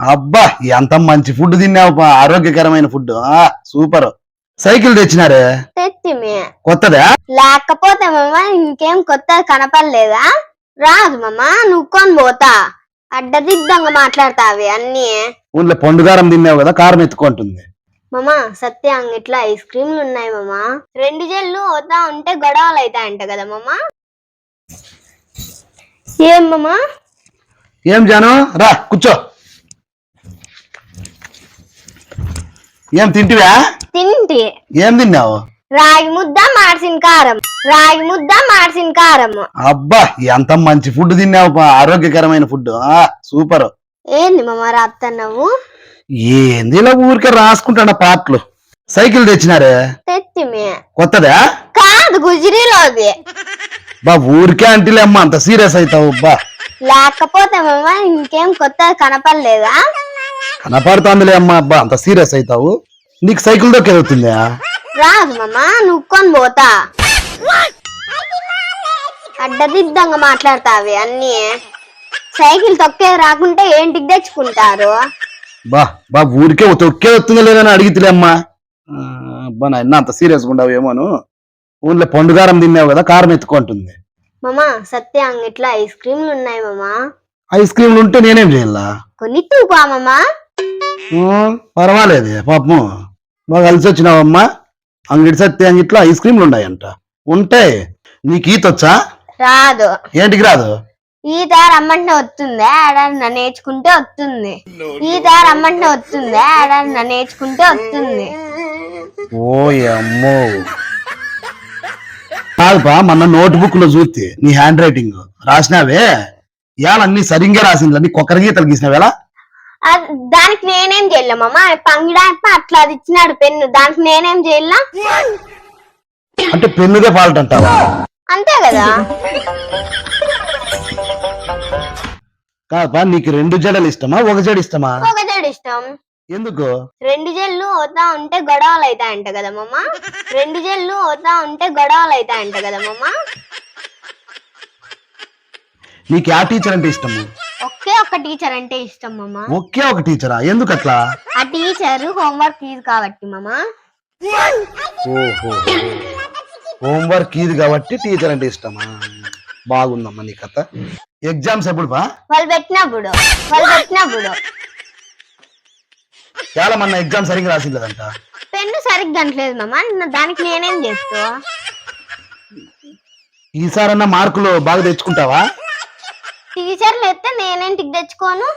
అబ్బా ఎంత మంచి ఫుడ్ తిన్నావు ఆరోగ్యకరమైన ఫుడ్ సూపర్ సైకిల్ తెచ్చినారే? కొత్తదా? లేకపోతే మామ ఇంకేం కొత్త కనపడలేదా? రాదు మామ నువ్వుకొని పోతా. అడ్డదిడ్డంగా మాట్లాడతావి అన్ని. ఊళ్ళో పండుగారం తిన్నావు కదా కారం ఎత్తుకుంటుంది. మామ సత్య అంగిట్లో ఐస్ క్రీమ్లు ఉన్నాయి మామ. రెండు జల్లు పోతా ఉంటే గొడవలు అవుతాయంట కదా మామ. ఏం మామ? ఏం జాను? రా కూర్చో. ఏం తింటివా? తింటి. ఏం తిన్నావు? రాగి ముద్ద మార్సిన కారం. రాగి ముద్ద మార్సిన కారం. అబ్బా ఎంత మంచి ఫుడ్ తిన్నావు ఆరోగ్యకరమైన ఫుడ్. ఆ సూపర్. ఏంది మామ రాత్తన్నావు? ఏంది ఇలా ఊరికే రాసుకుంటాడ పాటలు? సైకిల్ తెచ్చినారే? తెచ్చిమి. కొత్తదా? కాదు గుజరీలోది బా ఊరికే అంటిలే అమ్మా అంత సీరియస్ అవుతావు బా. లేకపోతే మామ ఇంకేం కొత్త కనపడలేదా? కనపడుతోందిలే అమ్మా అబ్బా అంత సీరియస్ అవుతావు నీకు సైకిల్ దొక్కి ఎదుగుతుందా రాదు మామ నువ్వుకొని పోతా. అడ్డదిడ్డంగా మాట్లాడతావి అన్ని. సైకిల్ తొక్కే రాకుంటే ఏంటికి తెచ్చుకుంటారు? బా బా ఊరికే తొక్కే వస్తుందా లేదని అడిగితేలే అమ్మా. అబ్బా నాయన అంత సీరియస్ ఉండవు ఏమోను? ఊళ్ళో పండుగారం తిన్నావు కదా కారం ఎత్తుకుంటుంది. మామ సత్య అంగిట్లో ఐస్ క్రీమ్లు ఉన్నాయి మామ. ఐస్ క్రీమ్లు ఉంటే నేనేం చేయాలా కొన్ని తూపా మామ ఆ, పర్వాలేదే పాపము. బాగా కలిసి వచ్చినావమ్మా. అంగిడి సత్య అంగిట్లో ఐస్ క్రీమ్లు ఉన్నాయంట. ఉంటాయి నీకు ఈత వచ్చా? రాదు. ఏంటికి రాదు? ఈత రమ్మంటే వస్తుందా ఆడన్నా నేర్చుకుంటే వస్తుంది. ఈత రమ్మంటే వస్తుందా ఆడన్నా నేర్చుకుంటే వస్తుంది. ఓ అమ్మో. కాదుపా మొన్న నోట్ బుక్లో చూస్తే నీ హ్యాండ్ రైటింగ్. రాసినావే? ఇవాళ అన్ని సరిగ్గా రాసింది అన్ని కొక్కర గీతలు గీసినావేలా అద్- దానికి నేనేం చేయలే మామ. పంగిడాయప్ప అట్లా అది ఇచ్చినాడు పెన్ను. దానికి నేనేం చేయలా? అంటే పెన్నుదే ఫాల్ట్ అంటావా? అంతే కదా. కాదుపా నీకు రెండు జడలు ఇష్టమా? ఒక జడ ఇష్టమా? ఒక జడు ఇష్టం. ఎందుకు? రెండు జల్లు పోతా ఉంటే గొడవలు అవుతాయంట కదా మామ. రెండు జల్లు పోతా ఉంటే గొడవలు అవుతాయంట కదా మామ. నీకు ఆ టీచర్ అంటే ఇష్టము? ఒకే ఒక్క టీచర్ అంటే ఇష్టం మామ. ఒకే ఒక టీచరా ఎందుకు అట్లా ఆ టీచర్ హోంవర్క్ ఇది కాబట్టి మామ. ఓహో. హోంవర్క్ ఇది కాబట్టి టీచర్ అంటే ఇష్టమా? బాగుందమ్మా నీ కథ. ఎగ్జామ్స్ ఎప్పుడు బా? వాళ్ళు పెట్టినప్పుడు వాళ్ళు పెట్టినప్పుడు చాలా మన ఎగ్జామ్ సరిగ్గా రాసిలేదంట పెన్ను సరిగ్గా అంటలేదు మామ. నా- దానికి నేనేం చేస్తా? ఈసారన్నా మార్కులు బాగా తెచ్చుకుంటావా? టీచర్లు ఎత్తే నేనేంటికి తెచ్చుకోను?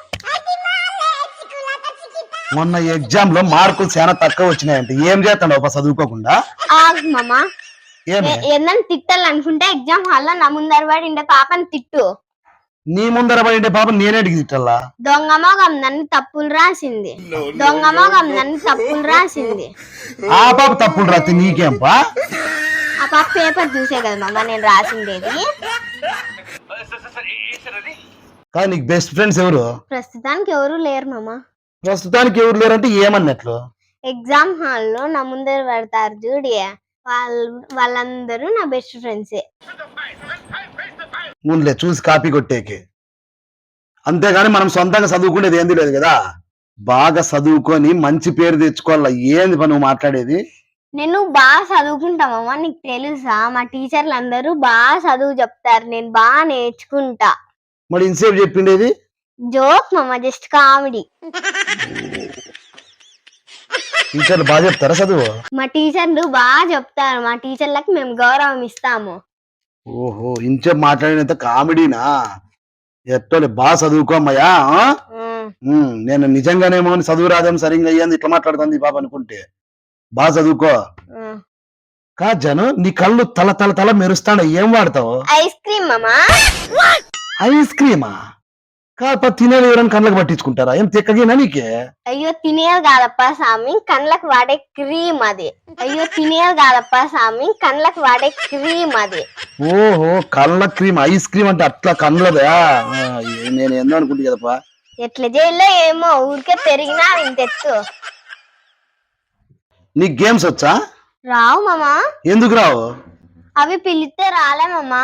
మొన్న ఎగ్జామ్లో మార్కులు చాలా తక్కువ వచ్చినాయంట. ఏం చేస్తాడు ఒక చదువుకోకుండా? ఆగు మామ. ఏమి? ఏందని తిట్టాలి అనుకుంటే ఎగ్జామ్ హాల్లో నా ముందర పడి పాపని తిట్టు. నీ ముందర పడిండే పాప నేనేటికి తిట్టల్లా దొంగ మొగం నన్ను తప్పులు రాసింది. దొంగ మొగం నన్ను తప్పులు రాసింది. ఆ పాప తప్పులు రాత్రి నీకేంపా ఆ పాప పేపర్ చూసే కదా మామ నేను రాసిండేది. కానీ నీకు బెస్ట్ ఫ్రెండ్స్ ఎవరు? ప్రస్తుతానికి ఎవరు లేరు మామ. ప్రస్తుతానికి ఎవరు లేరంటే ఏమన్నట్లు? ఎగ్జామ్ హాల్లో నా ముందర పడతారు చూడి వాళ్ళు వాళ్ళందరూ నా బెస్ట్ ఫ్రెండ్సే ముందులే చూసి కాపీ కొట్టేకి. అంతేగాని మనం సొంతంగా చదువుకునేది ఏంది లేదు కదా? బాగా చదువుకొని మంచి పేరు తెచ్చుకోవాలా? ఏంది పని నువ్వు మాట్లాడేది? నేను బాగా చదువుకుంటామమ్మా నీకు తెలుసా? మా టీచర్లు అందరూ బాగా చదువు చెప్తారు. నేను బాగా నేర్చుకుంటా. మరి ఇన్సేపు చెప్పిండేది? జోక్ మామ జస్ట్ కామెడీ. టీచర్లు బాగా చెప్తారా చదువు? మా టీచర్లు బాగా చెప్తారు. మా టీచర్లకు మేము గౌరవం ఇస్తాము. ఓహో ఇంచేపు మాట్లాడినంత కామెడీనా? ఎట్టోలే బాగా ఆ? ఉమ్, నేను నిజంగానేమో అని చదువు రాదేమో సరిగ్గా అయ్యింది. ఇట్లా మాట్లాడుతుంది ఈ పాప అనుకుంటే. బాగా చదువుకో. కా జను నీ కళ్ళు తల తల తల మెరుస్తాడ ఏం వాడతావు? ఐస్ క్రీమ్ మామా? ఐస్ క్రీమా? కాప తినేది ఎవరైనా కళ్ళకి పట్టించుకుంటారా? ఏం తిక్కగినా నీకే? అయ్యో తినేది కాదప్ప స్వామి కళ్ళకు వాడే క్రీమ్ అది. అయ్యో తినేది కాదప్ప స్వామి కళ్ళకు వాడే క్రీమ్ అది. ఓహో కళ్ళ క్రీమ్ ఐస్ క్రీమ్ అంటే అట్లా కళ్ళదా? నేను ఏందో అనుకుంటే కదపా ఎట్లా చేయాలో ఏమో ఊరికే పెరిగినా ఇంత ఎత్తు నీకు గేమ్స్ వచ్చా? రావు మామా. ఎందుకు రావు? అవి పిలిస్తే రాలే మామా.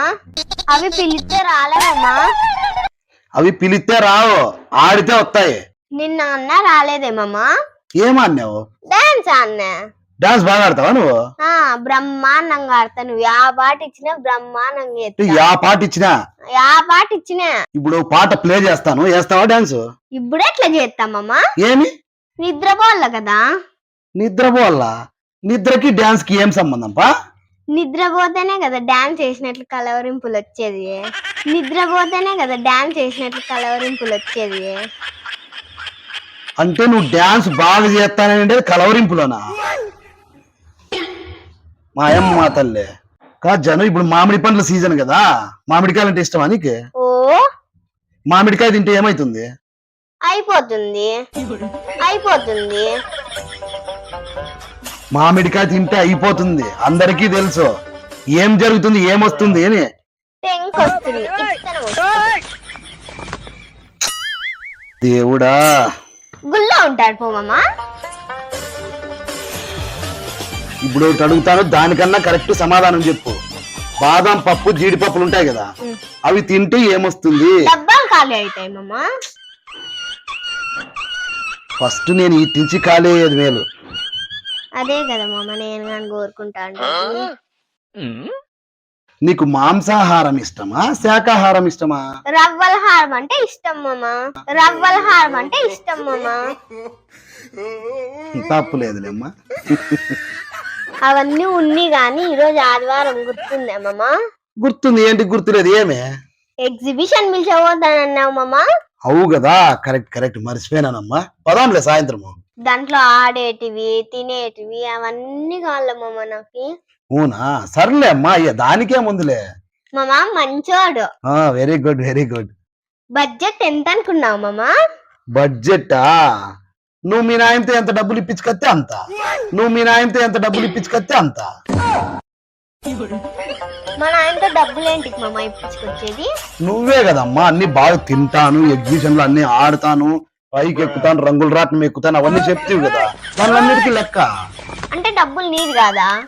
అవి పిలిస్తే రాలే మామా. అవి పిలిస్తే రావు ఆడితే వస్తాయి. నిన్న అన్న రాలేదేమమ్మా ఏమన్నావు డాన్స్ అన్న. డాన్స్ బాగా ఆడతావా నువ్వు? ఆ బ్రహ్మాండంగా ఆడతా నువ్వు. యా పాట ఇచ్చినా బ్రహ్మాండంగా. యా పాట ఇచ్చినా? యా పాట ఇచ్చినా. ఇప్పుడు పాట ప్లే చేస్తాను. వేస్తావా డాన్స్? ఇప్పుడు ఎట్లా చేస్తామమ్మా ఏమి? నిద్రపోవాల కదా. నిద్రపోవాలా నిద్రకి డాన్స్కి ఏం సంబంధం పా? నిద్రపోతేనే కదా డాన్స్ చేసినట్లు కలవరింపులు వచ్చేది. నిద్రపోతేనే కదా డాన్స్ చేసినట్లు కలవరింపులు వచ్చేది. అంటే నువ్వు డాన్స్ బాగా చేస్తానంటే కలవరింపులోనా? మా అమ్మ మా తల్లే. కా జనం ఇప్పుడు మామిడి పండ్ల సీజన్ కదా. మామిడికాయలు అంటే ఇష్టమా నీకు? ఓ? మామిడికాయ తింటే ఏమైతుంది? అయిపోతుంది. అయిపోతుంది. మామిడికాయ తింటే అయిపోతుంది. అందరికీ తెలుసు. ఏం జరుగుతుంది ఏమొస్తుంది అని. దేవుడా. గుళ్ళో ఉంటాడు పోమమ్మా ఇప్పుడు ఒకటి అడుగుతాను దానికన్నా కరెక్ట్ సమాధానం చెప్పు. బాదం పప్పు జీడిపప్పులు ఉంటాయి కదా. అవి తింటే ఏమొస్తుంది? ఫస్ట్ నేను ఈ తించి ఖాళీ అయ్యేది మేలు. అదే కదా మమ్మ నేను కానీ కోరుకుంటాను నీకు మాంసాహారం ఇష్టమా శాకాహారం ఇష్టమా? రవ్వల హారం అంటే ఇష్టం మమ్మ రవ్వల హారం అంటే ఇష్టం మమ్మ తప్పు లేదులేమ్మా అవన్నీ ఉన్ని గాని ఈరోజు ఆదివారం గుర్తుందే మమ్మ గుర్తుంది ఏంటి గుర్తులేదు ఏమే? ఎగ్జిబిషన్ పిలిచబోతానన్నావు మమ్మ అవు కదా కరెక్ట్ కరెక్ట్ మర్చిపోయినానమ్మా. పదాంలే సాయంత్రము. దాంట్లో ఆడేటివి తినేటివి అవన్నీ కావాలి మమ్మ నాకు అవునా? సర్లే అమ్మా అయ్యా దానికే ముందులే. మమ్మ మంచోడు. Very good very good budget ఎంత అనుకున్నావు మమ్మ బడ్జెటా? నువ్వు మీ నాయనతో ఎంత డబ్బులు ఇప్పించుకొస్తే అంత. నువ్వు మీ నాయనతో ఎంత డబ్బులు ఇప్పించుకొస్తే అంత. మన ఆయనతో డబ్బులేంటికి మమ్మ ఇప్పించుకొచ్చేది? నువ్వే కదమ్మా అన్ని బాగా తింటాను ఎగ్జిబిషన్లో అన్ని ఆడతాను. పైకి ఎక్కుతాను రంగుల రాట్నం ఎక్కుతాను అవన్నీ చెప్తావు కదా. దానిలన్నిటికీ లెక్క. అంటే డబ్బులు నీది కాదా?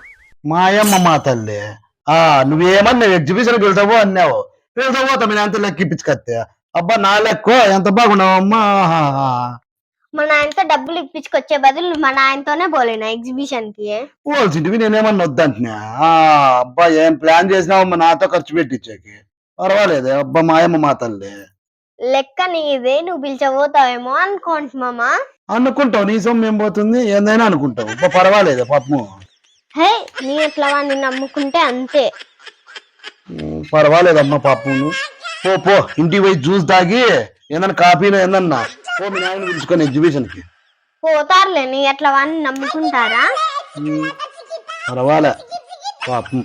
మాయమ్మ మా తల్లి. ఆ నువ్వేమన్నా ఎగ్జిబిషన్ వెళ్తావో అన్నావు. వెళ్తావో తమ ఎంత లెక్క ఇప్పించుకొస్తే. అబ్బా నా లెక్కో? ఎంత బాగున్నావమ్మా ఆహాహా. మన ఆయనతో డబ్బులు ఇప్పించుకొచ్చే బదులు మన ఆయనతోనే పోలేనా ఎగ్జిబిషన్కి పోవాల్సింటివి నేనేమన్నా వద్దంటున్నా? ఆ, అబ్బా ఏం ప్లాన్ చేసినావమ్మా? నాతో ఖర్చు పెట్టించాకి పర్వాలేదు. అబ్బా మాయమ్మ మా తల్లి. లెక్క నీదే నువ్వు పిలిచబోతావేమో అనుకుంటున్నామా అనుకుంటావు నీ సొమ్ము ఏం పోతుంది? ఏందైనా అనుకుంటావు. పర్వాలేదు పాపము. హే నీ ఎట్లా వాడిని నమ్ముకుంటే అంతే. పర్వాలేదమ్మా పాపము. పో పో ఇంటికి పోయి జ్యూస్ తాగి ఏదన్నా కాఫీనో ఏందన్నా పో మీ నాయన పిలుచుకొని ఎగ్జిబిషన్కి పోతారులే నీ ఎట్లా వాడిని నమ్ముకుంటారా? పర్వాలే పాపం